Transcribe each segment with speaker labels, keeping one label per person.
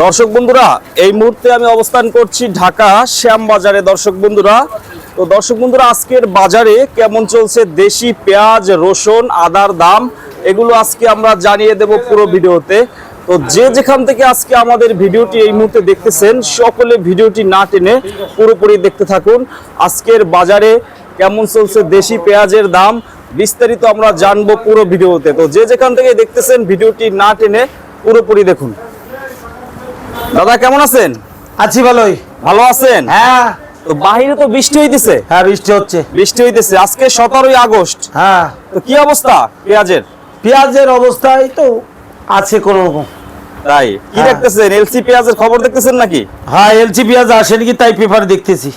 Speaker 1: দর্শক বন্ধুরা, এই মুহূর্তে আমি অবস্থান করছি ঢাকা শ্যামবাজারে। দর্শক বন্ধুরা, তো দর্শক বন্ধুরা, আজকের বাজারে কেমন চলছে? দেশি পেঁয়াজ, রসুন, আদার দাম, এগুলো আজকে আমরা জানিয়ে দেব পুরো ভিডিওতে। তো যে যেখান থেকে আজকে আমাদের ভিডিওটি এই মুহূর্তে দেখতেছেন, সকলে ভিডিওটি না টেনে পুরোপুরি দেখতে থাকুন। আজকের বাজারে কেমন চলছে দেশি পেঁয়াজের দাম, বিস্তারিত আমরা জানব পুরো ভিডিওতে। তো যে যেখান থেকে দেখতেছেন, ভিডিওটি না টেনে পুরোপুরি দেখুন। দাদা কেমন আছেন?
Speaker 2: আছি ভালোই।
Speaker 1: ভালো আছেন?
Speaker 2: হ্যাঁ।
Speaker 1: তো বাহিরে তো বৃষ্টি হইতেছে।
Speaker 2: হ্যাঁ বৃষ্টি হচ্ছে।
Speaker 1: বৃষ্টি হইতেছে। আজকে সতেরোই আগস্ট।
Speaker 2: হ্যাঁ।
Speaker 1: তো কি অবস্থা পেঁয়াজের?
Speaker 2: পেঁয়াজের অবস্থায় তো আছে কোন রকম।
Speaker 1: তাই? কি
Speaker 2: হ্যাঁ।
Speaker 1: দেখতেছেন? এলসি পেঁয়াজের খবর দেখতেছেন নাকি?
Speaker 2: হ্যাঁ এলসি পেঁয়াজ আসেনি কি তাই পেপার দেখতেছি।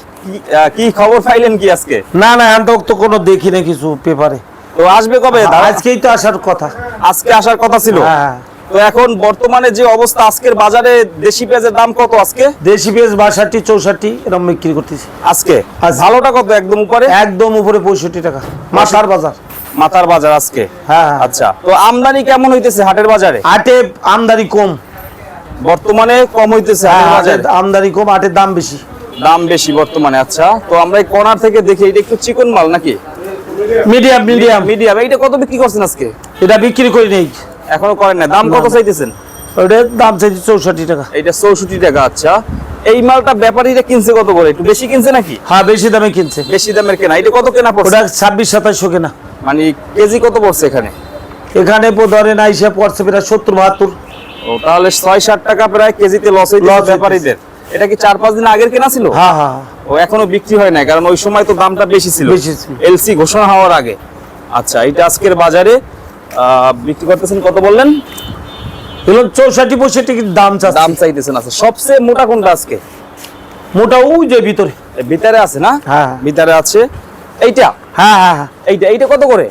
Speaker 1: কি খবর পাইলেন কি আজকে?
Speaker 2: না না এখন তো কোনো দেখি না কিছু পেপারে।
Speaker 1: তো আসবে কবে? দাদা?
Speaker 2: আজকেই তো আসার কথা।
Speaker 1: আজকে আসার কথা ছিল?
Speaker 2: হ্যাঁ।
Speaker 1: তো এখন বর্তমানে যে অবস্থা আজকের বাজারে দেশি পেঁয়াজের দাম কত আজকে?
Speaker 2: দেশি পেঁয়াজ বাষট্টি চৌষট্টি এরকম বিক্রি করতেছি।
Speaker 1: আজকে?
Speaker 2: আজকে।
Speaker 1: ভালোটা কত? একদম উপরে?
Speaker 2: একদম উপরে পঁয়ষট্টি টাকা। মাথার বাজার।
Speaker 1: মাথার বাজার আজকে?
Speaker 2: হ্যাঁ।
Speaker 1: আচ্ছা তো আমদানি কেমন হইতেছে হাটের বাজারে?
Speaker 2: হাটে আমদানি কম।
Speaker 1: বর্তমানে কম হইতেছে
Speaker 2: হ্যাঁ
Speaker 1: হাটের
Speaker 2: আমদানি কম আটের দাম বেশি।
Speaker 1: দাম বেশি বর্তমানে আচ্ছা। তো আমরা এই কর্নার থেকে দেখি এটা একটু চিকন মাল নাকি?
Speaker 2: Medium medium.
Speaker 1: মিডিয়াম। এইটা কত বিক্রি করছেন আজকে?
Speaker 2: এটা বিক্রি করি নেই।
Speaker 1: এখনও করেন না দাম কত চাইতেছেন?
Speaker 2: ওটার দাম চাইছি চৌষট্টি টাকা।
Speaker 1: এইটা চৌষট্টি টাকা আচ্ছা। এই মালটা ব্যাপারীরা কিনছে কত করে? একটু বেশি কিনছে নাকি?
Speaker 2: হ্যাঁ বেশি দামে কিনছে।
Speaker 1: বেশি দামের কেনা। এটা কত কেনা পড়ছে?
Speaker 2: ওটা ছাব্বিশ সাতাশশো কেনা।
Speaker 1: মানে কেজি কত পড়ছে এখানে?
Speaker 2: এখানে ধরেন আইসা পড়ছে প্রায় সত্তর বাহাত্তর।
Speaker 1: ও তাহলে ছয় ষাট টাকা প্রায় কেজিতে লস
Speaker 2: Loss
Speaker 1: ব্যাপারীদের। এটা কি চার পাঁচ দিন আগের কেনা ছিল?
Speaker 2: হ্যাঁ হ্যাঁ।
Speaker 1: ও এখনও বিক্রি হয় না কারণ ওই সময় তো দামটা বেশি ছিল।
Speaker 2: বেশি ছিল।
Speaker 1: এলসি ঘোষণা হওয়ার আগে। আচ্ছা এটা আজকের বাজারে। বিক্রি করতেছেন কত বললেন?
Speaker 2: এগুলো চৌষট্টি পঁয়ষট্টি দাম
Speaker 1: দাম
Speaker 2: চাচ্ছে।
Speaker 1: চাইতেছেন আচ্ছা সবচেয়ে মোটা কোনটা আজকে?
Speaker 2: মোটা ওই যে ভিতরে।
Speaker 1: ভিতরে আছে না?
Speaker 2: হ্যাঁ।
Speaker 1: ভিতরে আছে। এইটা?
Speaker 2: হ্যাঁ হ্যাঁ হ্যাঁ।
Speaker 1: এইটা এইটা কত করে?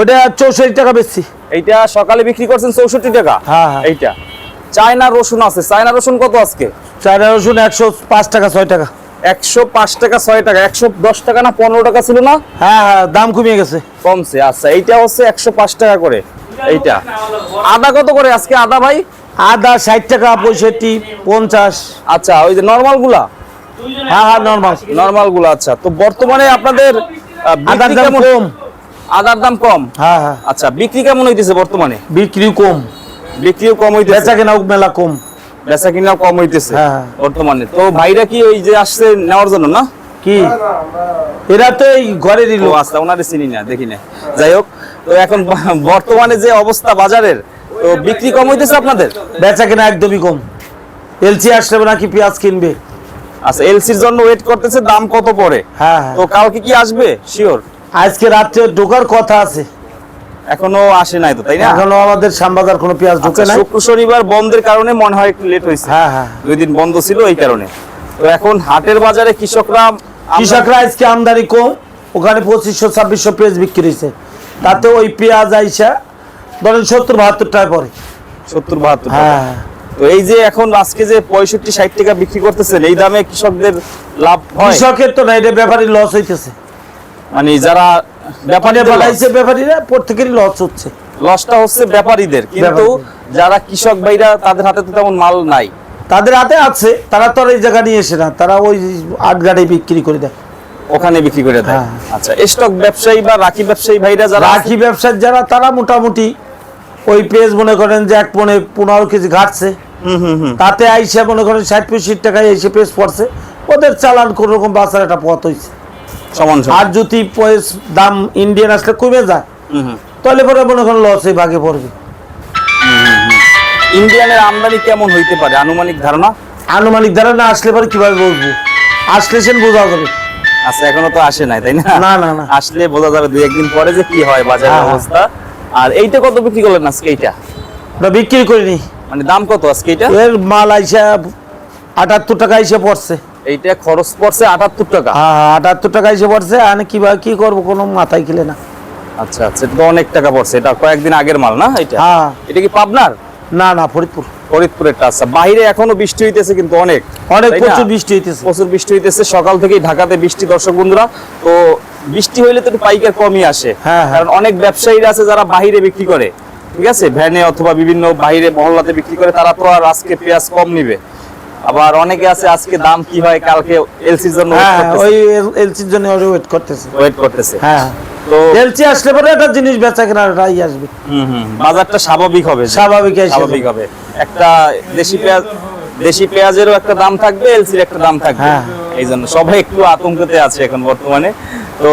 Speaker 2: ওটা চৌষট্টি টাকা বেশি
Speaker 1: এইটা সকালে বিক্রি করছেন চৌষট্টি টাকা?
Speaker 2: হ্যাঁ, হ্যাঁ।
Speaker 1: এইটা। চায়না রসুন আছে। চায়না রসুন কত আজকে?
Speaker 2: চারা রসুন একশো পাঁচ টাকা ছয় টাকা।
Speaker 1: একশো পাঁচ টাকা ছয় টাকা একশো দশ টাকা না পনেরো টাকা ছিল না?
Speaker 2: হ্যাঁ হ্যাঁ দাম কমিয়ে গেছে।
Speaker 1: কমছে আচ্ছা এইটা হচ্ছে একশো পাঁচ টাকা করে এইটা। আদা কত করে আজকে আদা ভাই?
Speaker 2: আদা ষাট টাকা পঁয়ষট্টি পঞ্চাশ।
Speaker 1: আচ্ছা ওই যে নর্মালগুলা
Speaker 2: হ্যাঁ হ্যাঁ নর্মাল।
Speaker 1: নর্মালগুলা আচ্ছা তো বর্তমানে আপনাদের
Speaker 2: আদার দাম কম।
Speaker 1: আদার দাম কম?
Speaker 2: হ্যাঁ হ্যাঁ।
Speaker 1: আচ্ছা বিক্রি কেমন হইতেছে বর্তমানে?
Speaker 2: বিক্রি কম।
Speaker 1: বিক্রিও কম হইতেছে।
Speaker 2: বেচা কেনা মেলা কম।
Speaker 1: বেচা কিনা কম হইতেছে
Speaker 2: হ্যাঁ।
Speaker 1: বর্তমানে। তো ভাইরা কি ওই যে আসছে নেওয়ার জন্য না?
Speaker 2: কি? এরা তো এই ঘরেরই
Speaker 1: ও
Speaker 2: লোক।
Speaker 1: আচ্ছা ওনারে চিনি না দেখি না। যাই হোক তো এখন বর্তমানে যে অবস্থা বাজারের তো বিক্রি কম হইতেছে আপনাদের?
Speaker 2: বেচা কিনা একদমই কম। এলসি আসলে নাকি পেঁয়াজ কিনবে।
Speaker 1: আচ্ছা এলসির জন্য ওয়েট করতেছে দাম কত পড়ে?
Speaker 2: হ্যাঁ হ্যাঁ।
Speaker 1: তো কালকে কি আসবে? শিওর
Speaker 2: আজকে রাত্রে ঢোকার কথা আছে।
Speaker 1: এখনও আসে নাই তো তাই না?
Speaker 2: এখনও আমাদের শ্যামবাজার কোনো পেঁয়াজ ঢুকে
Speaker 1: আচ্ছা,
Speaker 2: নাই।
Speaker 1: শুক্র শনিবার বন্ধের কারণে মনে হয় একটু লেট হয়েছে।
Speaker 2: হ্যাঁ হ্যাঁ।
Speaker 1: দুই দিন বন্ধ ছিল এই কারণে। তো এখন হাটের বাজারে কৃষকরা
Speaker 2: কৃষকরা আজকে আমদানি কম ওখানে পঁচিশশো ছাব্বিশশো পেঁয়াজ বিক্রি হয়েছে। তাতে ওই পেঁয়াজ আইসা ধরেন সত্তর বাহাত্তর টাকা পরে
Speaker 1: সত্তর বাহাত্তর।
Speaker 2: হ্যাঁ।
Speaker 1: তো এই যে এখন আজকে যে পঁয়ষট্টি ষাট টাকা বিক্রি করতেছেন এই দামে কৃষকদের লাভ
Speaker 2: কৃষকের তো না এটা ব্যাপারী লস হইতেছে।
Speaker 1: মানে যারা ব্যাপারী
Speaker 2: পানি ব্যাপারীরা প্রত্যেকেরই লস হচ্ছে।
Speaker 1: লসটা হচ্ছে ব্যাপারীদের কিন্তু যারা কৃষক ভাইরা তাদের হাতে তো তেমন মাল নাই।
Speaker 2: তাদের হাতে আছে তারা তো আর এই জায়গা নিয়ে এসে না তারা ওই বিক্রি করে দেয়।
Speaker 1: ওখানে বিক্রি করে দেয়।
Speaker 2: হ্যাঁ।
Speaker 1: আচ্ছা স্টক ব্যবসায়ী বা রাখি ব্যবসায়ী ভাইরা যারা
Speaker 2: রাখি ব্যবসার যারা তারা মোটামুটি ওই পেজ মনে করেন যে এক মনে পনেরো কেজি ঘাটছে।
Speaker 1: হুম হুম হুম।
Speaker 2: তাতে আইসা মনে করেন ষাট পঁয়ষট্টি টাকায় এসে পেজ পড়ছে। ওদের চালান কোন রকম বাঁচার একটা পথ হয়েছে
Speaker 1: সমান
Speaker 2: আর যদি পয়স দাম ইন্ডিয়ান আসলে কমে যায়
Speaker 1: হুম হুম।
Speaker 2: তাহলে পরে মনে করেন লসে ভাগে পড়বে।
Speaker 1: ইন্ডিয়ানের আমদানি কেমন হইতে পারে? আনুমানিক ধারণা?
Speaker 2: আনুমানিক ধারণা আসলে পরে কীভাবে বলব আসলে সেন বোঝা যাবে।
Speaker 1: আচ্ছা এখনও তো আসে নাই তাই না?
Speaker 2: না না না।
Speaker 1: আসলে বোঝা যাবে দুই একদিন পরে যে কি হয় বাজারের
Speaker 2: হ্যাঁ, হ্যাঁ।
Speaker 1: অবস্থা। আর এইটা কত বিক্রি করলেন আজকে এইটা?
Speaker 2: ওটা বিক্রি করিনি।
Speaker 1: মানে দাম কত আজকে এইটা?
Speaker 2: এর মাল আইসা আটাত্তর টাকা এসে পড়ছে।
Speaker 1: এইটা খরচ পড়ছে আটাত্তর টাকা।
Speaker 2: হ্যাঁ হ্যাঁ, আটাত্তর টাকা এসে পড়ছে আর কীভাবে কি করব কোনো মাথায় খেলে না।
Speaker 1: আচ্ছা আচ্ছা এটা তো অনেক টাকা পড়ছে এটা কয়েকদিন আগের মাল না এটা?
Speaker 2: হ্যাঁ।
Speaker 1: এটা কি পাবনার?
Speaker 2: না না ফরিদপুর।
Speaker 1: ফরিদপুরের আচ্ছা বাইরে এখনও বৃষ্টি হইতেছে কিন্তু অনেক
Speaker 2: অনেক প্রচুর বৃষ্টি হইতেছে।
Speaker 1: প্রচুর বৃষ্টি হইতেছে সকাল থেকেই ঢাকাতে বৃষ্টি দর্শক বন্ধুরা তো বৃষ্টি হইলে তো একটু পাইকার কমই আসে
Speaker 2: হ্যাঁ, হ্যাঁ।
Speaker 1: কারণ অনেক ব্যবসায়ীরা আছে যারা বাইরে বিক্রি করে ঠিক আছে? ভ্যানে অথবা বিভিন্ন বাইরে মহল্লাতে বিক্রি করে তারা তো আর আজকে পেঁয়াজ কম নিবে। আবার অনেকে আছে আজকে দাম কি হয় কালকে এলসির জন্য
Speaker 2: হ্যাঁ ওই এলসির জন্য ওয়েট করতেছে।
Speaker 1: ওয়েট করতেছে।
Speaker 2: হ্যাঁ
Speaker 1: তো
Speaker 2: এলসি আসলে পরে একটা জিনিস বেচা কেনাটাই আসবে।
Speaker 1: হুম হুম বাজারটা স্বাভাবিক হবে।
Speaker 2: স্বাভাবিক
Speaker 1: স্বাভাবিক হবে। একটা দেশি পেঁয়াজ দেশি পেঁয়াজেরও একটা দাম থাকবে এলসির একটা দাম থাকবে।
Speaker 2: হ্যাঁ।
Speaker 1: এই জন্য সবাই একটু আতঙ্কতে আছে এখন বর্তমানে। তো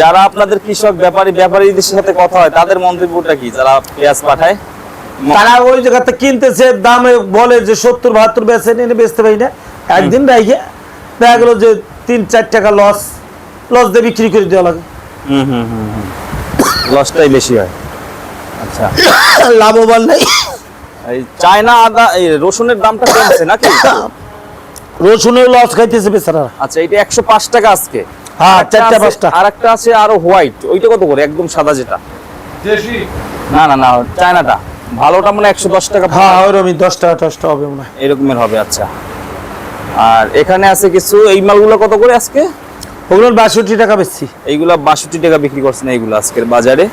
Speaker 1: যারা আপনাদের কৃষক ব্যাপারী ব্যাপারীদের সাথে কথা হয় তাদের মন্তব্যটা কি? যারা পেঁয়াজ পাঠায়।
Speaker 2: তারা ওই জায়গাতে কিনতেছে দামে বলে যে সত্তর বাহাত্তর বেচে নিয়ে বেচতে পারি না। একদিন রাইখে দেখা গেলো যে তিন চার টাকা লস লস দিয়ে বিক্রি করে দেওয়া লাগে।
Speaker 1: হুম হুম হুম হুম। লসটাই বেশি হয়। আচ্ছা।
Speaker 2: লাভবান নেই।
Speaker 1: এই চায়না আদা এই রসুনের দামটা কমছে নাকি?
Speaker 2: রসুনের লস খাইতেছে বেচারা
Speaker 1: আচ্ছা এটা একশো পাঁচ টাকা আজকে।
Speaker 2: হ্যাঁ চারটা পাঁচটা।
Speaker 1: আরেকটা আছে আরও হোয়াইট। ওইটা কত করে? একদম সাদা যেটা। না না না চায়নাটা। ভালোটা মানে একশো দশ টাকা
Speaker 2: হ্যাঁ ওইরকমই দশ টাকা দশ টাকা হবে মনে হয়।
Speaker 1: এরকমের হবে আচ্ছা। আর এখানে আছে কিছু এই মালগুলো কত করে আজকে?
Speaker 2: ওগুলোর বাষট্টি টাকা বেশি
Speaker 1: এইগুলা বাষট্টি টাকা বিক্রি করছেন এইগুলো আজকের বাজারে।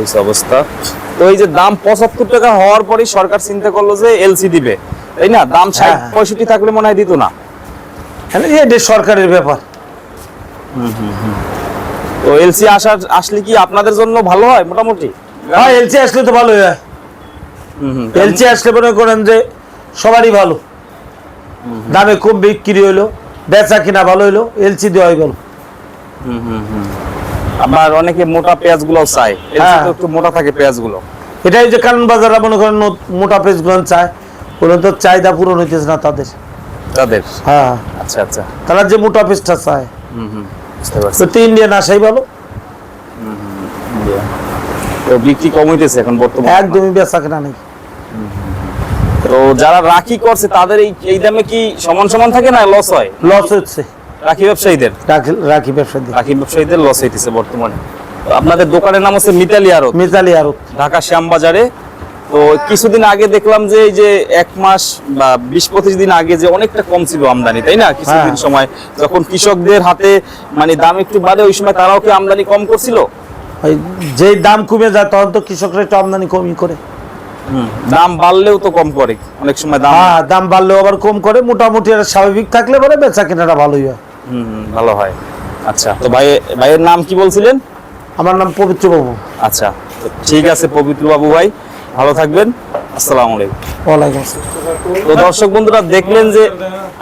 Speaker 1: এই অবস্থা। তো এই যে দাম পঁচাত্তর টাকা হওয়ার পরে সরকার চিন্তা করল যে এলসি দিবে। তাই না? দাম ষাট
Speaker 2: হ্যাঁ।
Speaker 1: পঁয়ষট্টি থাকলে মনে হয় দিত না।
Speaker 2: এটা সরকারের ব্যাপার।
Speaker 1: তো এলসি আসার আসলে কি আপনাদের জন্য ভালো হয় মোটামুটি?
Speaker 2: হ্যাঁ এলসি আসলে তো ভালোই হয়।
Speaker 1: হুম হুম।
Speaker 2: এলসি আসলে মনে করেন যে সবারই ভালো। দামে খুব বিক্রি হইল বেচা কিনা ভালো হইল এলসি দেওয়াই ভালো।
Speaker 1: হুম হুম হুম। আবার অনেকে মোটা পেঁয়াজগুলো চায়
Speaker 2: হ্যাঁ।
Speaker 1: একটু মোটা থাকে পেঁয়াজগুলো
Speaker 2: এটাই যে কারণ বাজাররা মনে করেন মোটা পেজগুলো চায় ওগুলো তো চাহিদা পূরণ হইতেছে না তাদের।
Speaker 1: তাদের?
Speaker 2: হ্যাঁ।
Speaker 1: আচ্ছা আচ্ছা।
Speaker 2: তারা যে মোটা পেজটা চায়
Speaker 1: হুম হুম। বুঝতে পারছি।
Speaker 2: তো তো ইন্ডিয়ান আসাই ভালো
Speaker 1: তো বিক্রি কম হইতেছে এখন বর্তমানে।
Speaker 2: একদমই বেচা কেনা নেই।
Speaker 1: তো যারা রাখি করছে তাদের এই এই দামে কি সমান সমান থাকে না লস হয়?
Speaker 2: লস হচ্ছে।
Speaker 1: রাখি ব্যবসায়ীদের?
Speaker 2: রাখি রাখি ব্যবসা দিয়ে
Speaker 1: রাখি ব্যবসায়ীদের লস হইতেছে বর্তমানে। আপনাদের দোকানের নাম হচ্ছে মিতালি আরত
Speaker 2: মিতালি আরও
Speaker 1: ঢাকা শ্যামবাজারে। তো কিছুদিন আগে দেখলাম যে এই যে এক মাস বা বিশ পঁচিশ দিন আগে যে অনেকটা কম ছিল আমদানি তাই না? কিছুদিন
Speaker 2: হ্যাঁ।
Speaker 1: সময়। যখন কৃষকদের হাতে মানে দাম একটু বাড়ে ওই সময় তারাও কি আমদানি কম করছিল?
Speaker 2: যেই দাম কমে যায় তখন তো কৃষকরা একটু আমদানি কমই করে।
Speaker 1: দাম বাড়লেও তো কম করে। অনেক সময় দাম
Speaker 2: হ্যাঁ দাম বাড়লেও আবার কম করে। মোটামুটি স্বাভাবিক থাকলে পরে বেচা কেনাটা ভালোই হয়।
Speaker 1: হুম, ভালো হয়। আচ্ছা তো ভাই ভাইয়ের নাম কি বলছিলেন?
Speaker 2: আমার নাম পবিত্র বাবু।
Speaker 1: আচ্ছা ঠিক আছে পবিত্র বাবু ভাই ভালো থাকবেন। আসসালামু আলাইকুম।
Speaker 2: ওয়ালাইকুম আসসালাম।
Speaker 1: তো দর্শক বন্ধুরা দেখলেন যে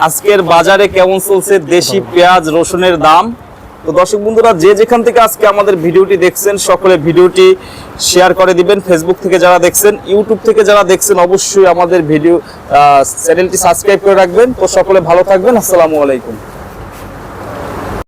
Speaker 1: আজকের বাজারে কেমন চলছে দেশি পেঁয়াজ রসুনের দাম। তো দর্শক বন্ধুরা, যে যেখান থেকে আজকে আমাদের ভিডিওটি দেখছেন, সকলে ভিডিওটি শেয়ার করে দিবেন। ফেসবুক থেকে যারা দেখছেন ইউটিউব থেকে যারা দেখছেন, অবশ্যই আমাদের ভিডিও চ্যানেলটি সাবস্ক্রাইব করে রাখবেন। তো সকলে ভালো থাকবেন। আসসালামু আলাইকুম।